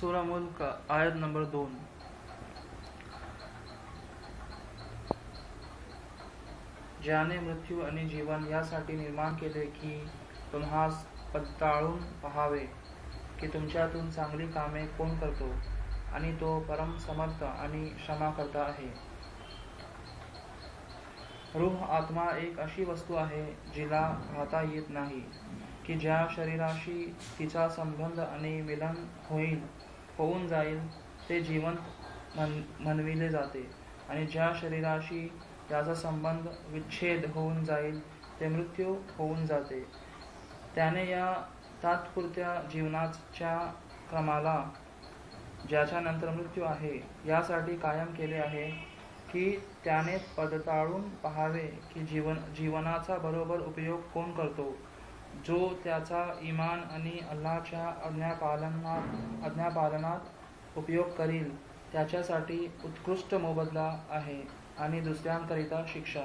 सूरा मुल्क आयत नंबर दोन. ज्याने मृत्यू आणि जीवन यासाठी निर्माण केले की तुम्हास पत्ताळून पहावे की तुमच्यातून चांगली कामे कोण करतो आणि तो परम समर्थ आणि क्षमा करता आहे. रूह आत्मा एक अशी वस्तू आहे जिला राहता येत नाही की ज्या शरीराशी तिचा संबंध आणि मिलन होईल होऊन जाईल ते जिवंत म्हण म्हणविले जाते. आणि ज्या शरीराशी त्याचा संबंध विच्छेद होऊन जाईल ते मृत्यू होऊन जाते. त्याने या तात्पुरत्या जीवनाच्या क्रमाला ज्याच्यानंतर मृत्यू आहे यासाठी कायम केले आहे की त्याने पडताळून पहावे की जीवन जीवनाचा बरोबर उपयोग कोण करतो. जो त्याचा इमान आणि अल्लाच्या आज्ञापालनात आज्ञापालनात उपयोग करील त्याच्यासाठी उत्कृष्ट मोबदला आहे आणि दुसऱ्यांकरिता शिक्षा.